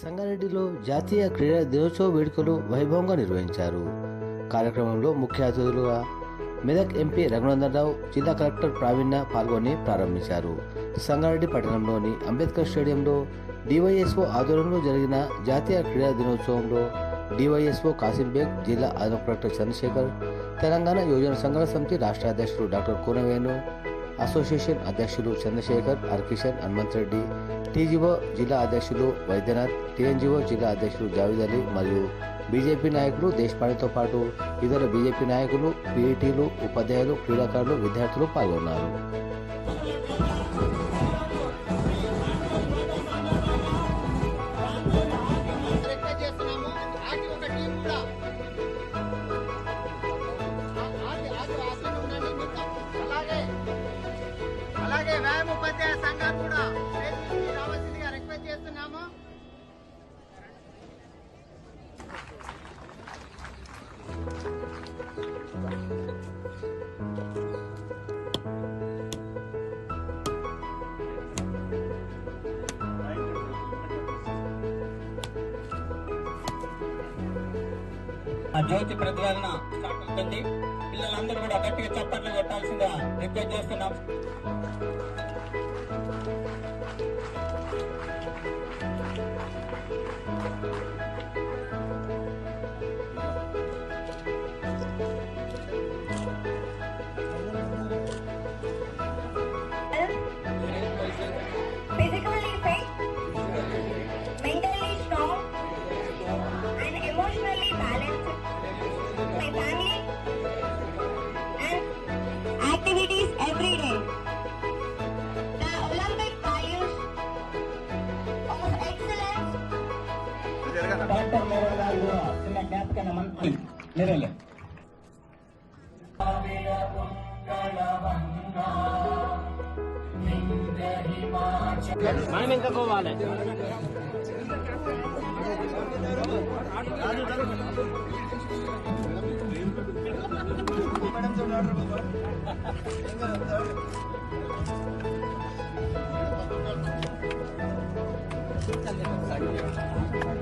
సంగారెడ్డిలో జాతీయ క్రీడా దినోత్సవ వేడుకలు వైభవంగా నిర్వహించారు. కార్యక్రమంలో ముఖ్య అతిథులుగా మెదక్ ఎంపీ రఘునందనరావు జిల్లా కలెక్టర్ ప్రావీణ్య పాల్గొని ప్రారంభించారు. సంగారెడ్డి పట్టణంలోని అంబేద్కర్ స్టేడియంలో డివైఎస్ఓ ఆధ్వర్యంలో జరిగిన జాతీయ క్రీడా దినోత్సవంలో డివైఎస్ఓ కాసింబేగ్ జిల్లా అదనపు కలెక్టర్ చంద్రశేఖర్ తెలంగాణ యువజన సంఘాల సమితి రాష్ట్ర అధ్యక్షుడు డాక్టర్ కూనవేణు అసోసియేషన్ అధ్యక్షులు చంద్రశేఖర్ హరికిషన్ హనుమంత్ రెడ్డి టీజీఓ జిల్లా అధ్యక్షులు వైద్యనాథ్ టీఎన్జీఓ జిల్లా అధ్యక్షులు జావేద్ అలీ మరియు బీజేపీ నాయకులు దేశపాండేతో పాటు ఇతర బీజేపీ నాయకులు పీఈటీలు ఉపాధ్యాయులు క్రీడాకారులు విద్యార్థులు పాల్గొన్నారు. కూడా ఆ జ్యోతి ప్రతిపాదన స్టార్ట్ అవుతుంది పిల్లలందరూ కూడా గట్టిగా చప్పట్లు కొట్టాల్సిందిగా రిక్వెస్ట్ చేస్తున్నాం. డాక్టర్ మేడం గారు కూడా చిన్న జ్ఞాపకం మనకి మీరేలే మనం ఇంకా పోవాలి వేదిక పైన ఉన్న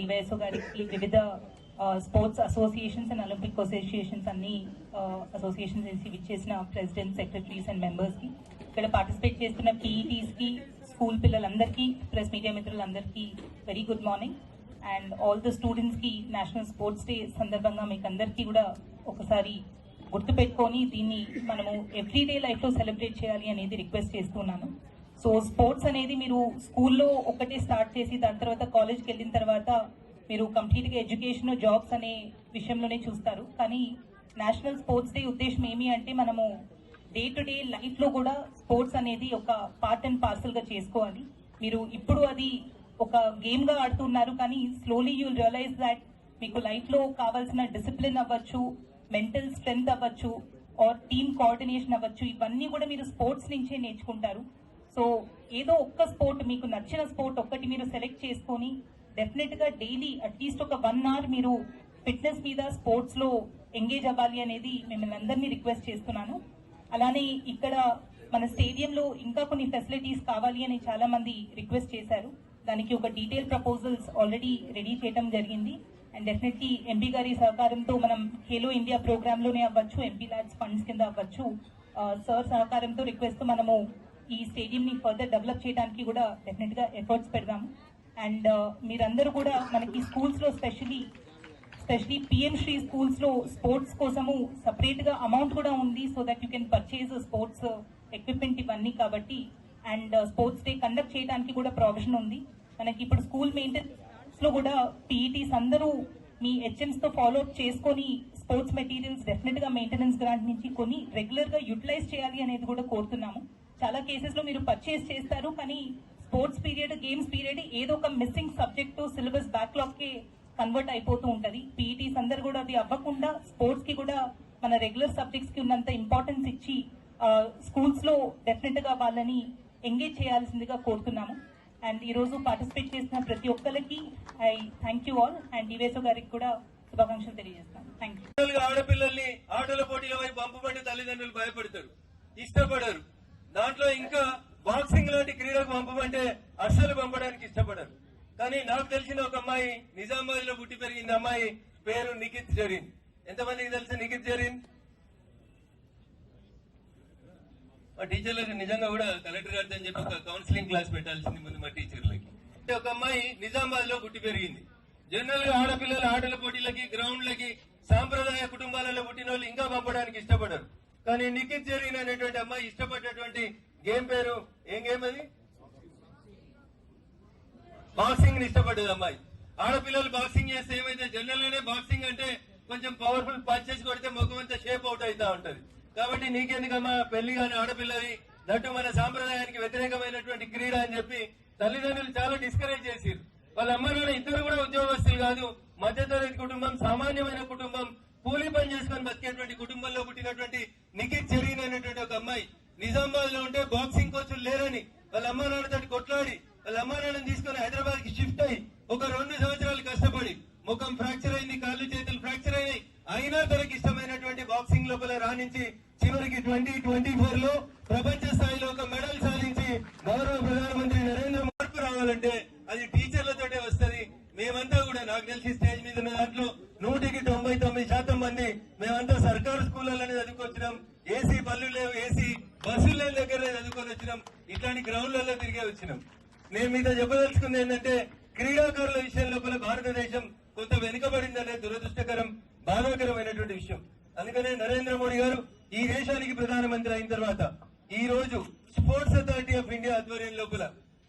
డివైఎస్ఓ గారికి వివిధ sports associations and Olympic associations అన్ని అసోసియేషన్స్ నుంచి విచ్చేసిన ప్రెసిడెంట్ సెక్రటరీస్ అండ్ మెంబర్స్కి ఇక్కడ పార్టిసిపేట్ చేస్తున్న పీఈటీస్కి స్కూల్ పిల్లలందరికీ ప్రెస్ మీడియా మిత్రులందరికీ very good morning. And all the స్టూడెంట్స్కి నేషనల్ స్పోర్ట్స్ డే సందర్భంగా మీకు అందరికీ కూడా ఒకసారి గుర్తు పెట్టుకొని దీన్ని మనము ఎవ్రీడే లైఫ్లో సెలబ్రేట్ చేయాలి అనేది రిక్వెస్ట్ చేస్తున్నాను సో స్పోర్ట్స్ అనేది మీరు స్కూల్లో ఒకటే స్టార్ట్ చేసి దాని తర్వాత కాలేజ్కి వెళ్ళిన తర్వాత మీరు కంప్లీట్గా ఎడ్యుకేషన్ జాబ్స్ అనే విషయంలోనే చూస్తారు. కానీ నేషనల్ స్పోర్ట్స్ డే ఉద్దేశం ఏమి అంటే మనము డే టు డే లైఫ్లో కూడా స్పోర్ట్స్ అనేది ఒక పార్ట్ అండ్ పార్సల్గా చేసుకోవాలి. మీరు ఇప్పుడు అది ఒక గేమ్గా ఆడుతున్నారు కానీ స్లోలీ యూ రియలైజ్ దాట్ మీకు లైఫ్లో కావాల్సిన డిసిప్లిన్ అవ్వచ్చు మెంటల్ స్ట్రెంగ్త్ అవ్వచ్చు ఆర్ టీమ్ కోఆర్డినేషన్ అవ్వచ్చు ఇవన్నీ కూడా మీరు స్పోర్ట్స్ నుంచే నేర్చుకుంటారు. సో ఏదో ఒక్క స్పోర్ట్ మీకు నచ్చిన స్పోర్ట్ ఒక్కటి మీరు సెలెక్ట్ చేసుకొని డెఫినెట్గా డైలీ అట్లీస్ట్ ఒక వన్ అవర్ మీరు ఫిట్నెస్ మీద స్పోర్ట్స్లో ఎంగేజ్ అవ్వాలి అనేది మిమ్మల్ని అందరినీ రిక్వెస్ట్ చేస్తున్నాను. అలానే ఇక్కడ మన స్టేడియంలో ఇంకా కొన్ని ఫెసిలిటీస్ కావాలి అని చాలా మంది రిక్వెస్ట్ చేశారు. దానికి ఒక డీటెయిల్ ప్రపోజల్స్ ఆల్రెడీ రెడీ చేయడం జరిగింది. అండ్ డెఫినెట్లీ ఎంపీ గారి సహకారంతో మనం ఖేలో ఇండియా ప్రోగ్రామ్లోనే అవ్వచ్చు ఎంపీ ల్యాబ్స్ ఫండ్స్ కింద అవ్వచ్చు. Uh, సార్ సహకారంతో రిక్వెస్ట్ మనము ఈ స్టేడియం ని ఫర్దర్ డెవలప్ చేయడానికి కూడా డెఫినెట్గా ఎఫర్ట్స్ పెడదాము. అండ్ uh, మీరందరూ కూడా మనకి స్కూల్స్లో స్పెషలీ స్పెషలీ పిఎం శ్రీ స్కూల్స్లో స్పోర్ట్స్ కోసము సపరేట్గా అమౌంట్ కూడా ఉంది so that you can purchase sports equipment ఇవన్నీ కాబట్టి. అండ్ స్పోర్ట్స్ డే కండక్ట్ చేయడానికి కూడా ప్రొవిజన్ ఉంది. మనకి ఇప్పుడు స్కూల్ మెయింటెనెన్స్లో కూడా పీఈటీస్ అందరూ మీ హెచ్ఎంస్తో ఫాలో అప్ చేసుకొని స్పోర్ట్స్ మెటీరియల్స్ డెఫినెట్గా మెయింటెనెన్స్ గ్రాంట్ నుంచి కొని రెగ్యులర్గా యూటిలైజ్ చేయాలి అనేది కూడా కోరుతున్నాము. చాలా కేసెస్లో మీరు పర్చేస్ చేస్తారు కానీ స్పోర్ట్స్ పీరియడ్ గేమ్స్ పీరియడ్ ఏదో ఒక మిస్సింగ్ సబ్జెక్ట్ సిలబస్ బ్యాక్లాగ్కి కన్వర్ట్ అయిపోతూ ఉంటది. పీఈటీస్ అందరు కూడా అది అవ్వకుండా స్పోర్ట్స్కి కూడా మన రెగ్యులర్ సబ్జెక్ట్స్కి ఉన్నంత ఇంపార్టెన్స్ ఇచ్చి స్కూల్స్లో డెఫినెట్గా వాళ్ళని ఎంగేజ్ చేయాల్సిందిగా కోరుతున్నాము. అండ్ ఈ రోజు పార్టిసిపేట్ చేసిన ప్రతి ఒక్కరికి I thank you all and DYSO గారికి కూడా శుభాకాంక్షలు తెలియజేస్తాను. థ్యాంక్ యూ ఆడపిల్లల్ని ఆటల పోటీల వైపు పంపబడి తల్లిదండ్రులు భయపడతారు ఇష్టపడరు. దాంట్లో ఇంకా బాక్సింగ్ లాంటి క్రీడకు పంపమంటే అస్సలు పంపడానికి ఇష్టపడరు. కానీ నాకు తెలిసిన ఒక అమ్మాయి నిజామాబాద్లో పుట్టి పెరిగింది అమ్మాయి పేరు నిఖిత్ జరీన్. ఎంతమందికి తెలుసు నిఖిత్ జరీన్? మా టీచర్లకు నిజంగా కూడా కలెక్టర్ గారితో అని చెప్పి ఒక కౌన్సిలింగ్ క్లాస్ పెట్టాల్సింది ముందు మా టీచర్లకి. అంటే ఒక అమ్మాయి నిజామాబాద్లో పుట్టి పెరిగింది. జనరల్గా ఆడపిల్లలు ఆటల పోటీలకి గ్రౌండ్లకి సాంప్రదాయ కుటుంబాలలో పుట్టిన వాళ్ళు ఇంకా పంపడానికి ఇష్టపడరు. కానీ నిఖిత్ జరీన్ అనేటువంటి అమ్మాయి ఇష్టపడేటువంటి గేమ్ పేరు ఏం గేమ్ అది? బాక్సింగ్ని ఇష్టపడ్డది అమ్మాయి. ఆడపిల్లలు బాక్సింగ్ చేస్తే ఏమైతే జనరల్ గానే బాక్సింగ్ అంటే కొంచెం పవర్ఫుల్ పంచెస్ కొడితే ముఖం అంతా షేప్ అవుట్ అవుతా ఉంటది. కాబట్టి నీకెందుకమ్మా పెళ్ళి కాని ఆడపిల్లవి దట్టు మన సాంప్రదాయానికి వ్యతిరేకమైనటువంటి క్రీడ అని చెప్పి తల్లిదండ్రులు చాలా డిస్కరేజ్ చేసిరు వాళ్ళ అమ్మ నాన్న ఇద్దరు కూడా ఉద్యోగస్తులు కాదు మధ్యతరగతి కుటుంబం సామాన్యమైన కుటుంబం కూలీ పని చేసుకొని బతికేటువంటి కుటుంబంలో పుట్టినటువంటి నిఖిత్ చెరీన్ అనేటువంటి ఒక అమ్మాయి. నిజామాబాద్లో ఉంటే బాక్సింగ్ కోచ్లు లేరని వాళ్ళ అమ్మ నాన్నతో కొట్లాడి వాళ్ళ అమ్మ నాన్నని తీసుకొని హైదరాబాద్కి షిఫ్ట్ అయ్యి ఒక రెండు సంవత్సరాలు కష్టపడి ముఖం ఫ్రాక్చర్ అయింది కాళ్ళు చేతులు ఫ్రాక్చర్ అయినాయి. అయినా తనకి ఇష్టమైనటువంటి బాక్సింగ్ లోపల రాణించి చివరికి ట్వంటీ ట్వంటీ ఫోర్లో ప్రపంచ స్థాయిలో ఒక మెడల్ సాధించి గౌరవ ప్రధానమంత్రి నరేంద్ర మార్పు రావాలంటే అది టీచర్లతోటే వస్తుంది మేమంతా కూడా నాకు తెలిసి స్టేజ్ మీద ఉన్న దాంట్లో నూటికి తొంభై తొమ్మిది శాతం మంది మేమంతా సర్కారు స్కూళ్ళలోనే చదువుకొచ్చినాం. ఏసీ బళ్ళు లేవు ఏసీ బస్సులు లేని దగ్గరనే చదువుకొని వచ్చినాం. ఇట్లాంటి గ్రౌండ్లలో తిరిగే వచ్చినాం. నేను మీతో చెప్పదలుచుకుంది ఏంటంటే క్రీడాకారుల విషయం లోపల భారతదేశం కొంత వెనుకబడిందనే దురదృష్టకరం బాధాకరమైనటువంటి విషయం. అందుకనే నరేంద్ర మోడీ గారు ఈ దేశానికి ప్రధానమంత్రి అయిన తర్వాత ఈ రోజు స్పోర్ట్స్ అథారిటీ ఆఫ్ ఇండియా ఆధ్వర్యం లోపల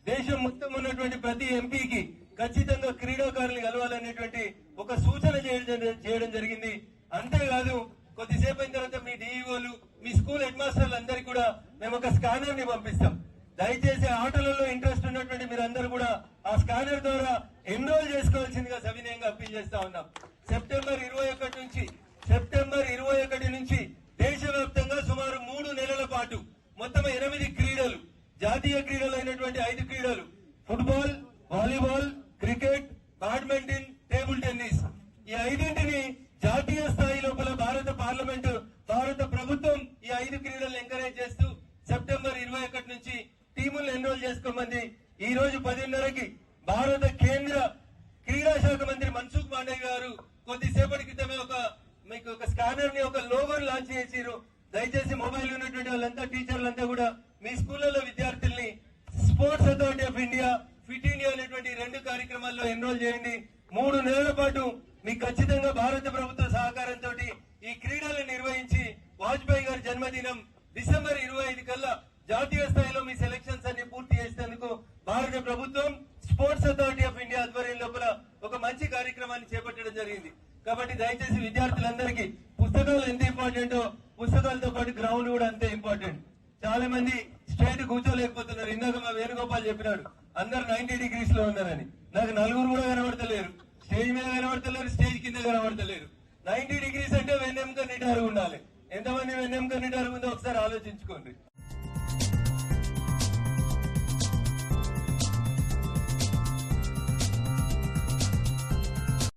దేశం మొత్తం ఉన్నటువంటి ప్రతి ఎంపీకి ఖచ్చితంగా క్రీడాకారులు కలవాలనేటువంటి ఒక సూచన చేయడం చేయడం జరిగింది. అంతేకాదు కొద్దిసేపు అయిన తర్వాత మీ డిఈఓలు మీ స్కూల్ హెడ్ మాస్టర్లు అందరికీ కూడా మేము ఒక స్కానర్ని పంపిస్తాం. దయచేసి ఆటలలో ఇంట్రెస్ట్ ఉన్నటువంటి మీరందరూ కూడా ఆ స్కానర్ ద్వారా ఎన్రోల్ చేసుకోవాల్సిందిగా సవినయంగా అప్పీల్ చేస్తా ఉన్నాం. సెప్టెంబర్ ఇరవై ఒకటి నుంచి సెప్టెంబర్ ఇరవై ఒకటి నుంచి దేశవ్యాప్తంగా సుమారు మూడు నెలల పాటు మొత్తం ఎనిమిది క్రీడలు జాతీయ క్రీడలు అయినటువంటి ఐదు క్రీడలు football volleyball cricket badminton table tennis ఈ ఐదింటిని జాతీయ స్థాయి లోపల భారత పార్లమెంటు భారత ప్రభుత్వం ఈ ఐదు క్రీడలను ఎంకరేజ్ చేస్తూ సెప్టెంబర్ ఇరవై ఒకటి నుంచి టీములను ఎన్రోల్ చేసుకోమంది. ఈ రోజు పదిన్నరకి భారత కేంద్ర క్రీడా శాఖ మంత్రి మన్సుఖ్ పాండే గారు కొద్దిసేపటి క్రితమే ఒక మీకు ఒక స్కానర్ని ఒక లోగోని లాంచ్ చేసిరు దయచేసి మొబైల్ ఉన్నటువంటి వాళ్ళంతా టీచర్లంతా కూడా మీ స్కూళ్ళలో విద్యార్థుల్ని sports authority of India fit India అనేటువంటి రెండు కార్యక్రమాల్లో ఎన్రోల్ చేయండి. మూడు నెలల పాటు మీకు ఖచ్చితంగా భారత ప్రభుత్వ సహకారంతో ఈ క్రీడలు నిర్వహించి వాజ్పేయి గారి జన్మదినం డిసెంబర్ ఇరవై ఐదు కల్లా జాతీయ స్థాయిలో మీ సెలక్షన్స్ అన్ని పూర్తి చేసేందుకు భారత ప్రభుత్వం స్పోర్ట్స్ అథారిటీ ఆఫ్ ఇండియా ఆధ్వర్యం లోపల ఒక మంచి కార్యక్రమాన్ని చేపట్టడం జరిగింది. కాబట్టి దయచేసి విద్యార్థులందరికీ పుస్తకాలు ఎంత ఇంపార్టెంటో పుస్తకాలతో పాటు గ్రౌండ్ కూడా అంతే ఇంపార్టెంట్. చాలా మంది స్ట్రైట్ కూర్చోలేకపోతున్నారు. ఇందాక మా వేణుగోపాల్ చెప్పినాడు. అందరు నైన్టీ డిగ్రీస్లో ఉన్నారని. నాకు నలుగురు కూడా కనబడతలేరు. స్టేజ్ మీద కనబడతలేరు స్టేజ్ కింద కనబడతలేరు. నైన్టీ డిగ్రీస్ అంటే వెన్నెంక నిటారు ఉండాలి. ఎంతమంది వెన్నెంక నిటారు ఉందో ఒకసారి ఆలోచించుకోండి.